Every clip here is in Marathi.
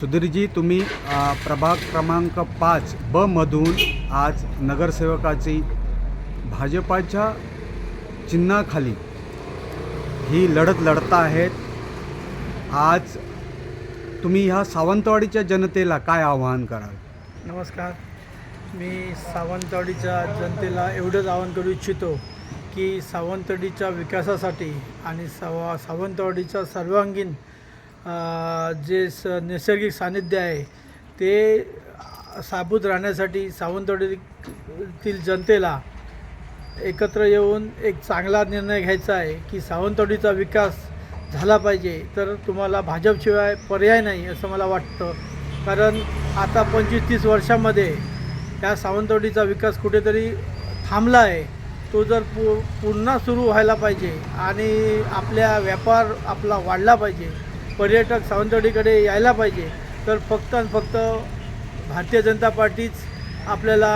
सुधीरजी तुम्ही प्रभाग क्रमांक पाच ब मधून आज नगरसेवकाची भाजपाच्या चिन्हाखाली ही लढत लढता आहेत. आज तुम्ही ह्या सावंतवाडीच्या जनतेला काय आवाहन कराल? नमस्कार. मी सावंतवाडीच्या जनतेला एवढंच आवाहन करू इच्छितो की सावंतवाडीच्या विकासासाठी आणि सावा सावंतवाडीचा सर्वांगीण जे स नैसर्गिक सानिध्य आहे ते साबूत राहण्यासाठी सावंतवाडीतील जनतेला एकत्र येऊन एक चांगला निर्णय घ्यायचा आहे की सावंतवाडीचा विकास झाला पाहिजे. तर तुम्हाला भाजपशिवाय पर्याय नाही असं मला वाटतं. कारण आता पंचवीस तीस वर्षामध्ये या सावंतवाडीचा विकास कुठेतरी थांबला आहे. तो जर पु पुन्हा सुरू व्हायला पाहिजे आणि आपल्या व्यापार आपला वाढला पाहिजे पर्यटक सावंतवाडीकडे यायला पाहिजे. तर फक्त आणि फक्त भारतीय जनता पार्टीच आपल्याला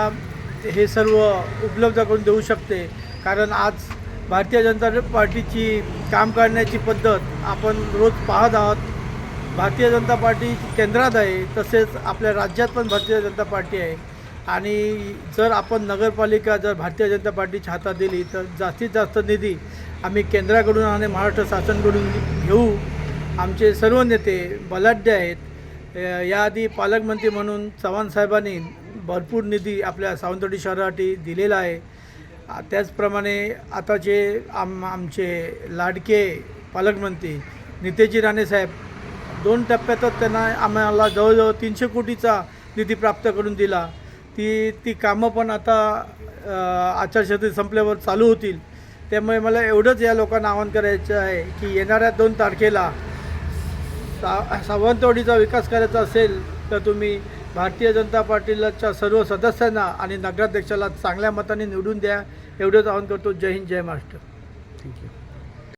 हे सर्व उपलब्ध करून देऊ शकते. कारण आज भारतीय जनता पार्टीची काम करण्याची पद्धत आपण रोज पाहत आहोत. भारतीय जनता पार्टी केंद्रात आहे तसेच आपल्या राज्यात पण भारतीय जनता पार्टी आहे. आणि जर आपण नगरपालिका जर भारतीय जनता पार्टीच्या हातात दिली तर जास्तीत जास्त निधी आम्ही केंद्राकडून आणि महाराष्ट्र शासनकडून घेऊ. आमचे सर्व नेते बलाढ्य आहेत. याआधी पालकमंत्री म्हणून चव्हाण साहेबांनी भरपूर निधी आपल्या सावंतवाडी शहरासाठी दिलेला आहे. त्याचप्रमाणे आताचे आम आमचे लाडके पालकमंत्री नितेजी राणेसाहेब दोन टप्प्यातच त्यांना आम्हाला जवळजवळ तीनशे कोटीचा निधी प्राप्त करून दिला. ती ती कामं पण आता आचारसंहिता संपल्यावर चालू होतील. त्यामुळे मला एवढंच या लोकांना आवाहन करायचं आहे की येणाऱ्या दोन तारखेला सा सावंतवाडीचा विकास करायचा असेल तर तुम्ही भारतीय जनता पार्टीलाच्या सर्व सदस्यांना आणि नगराध्यक्षाला चांगल्या मताने निवडून द्या. एवढंच आवाहन करतो. जय हिंद जय महाराष्ट्र. Thank you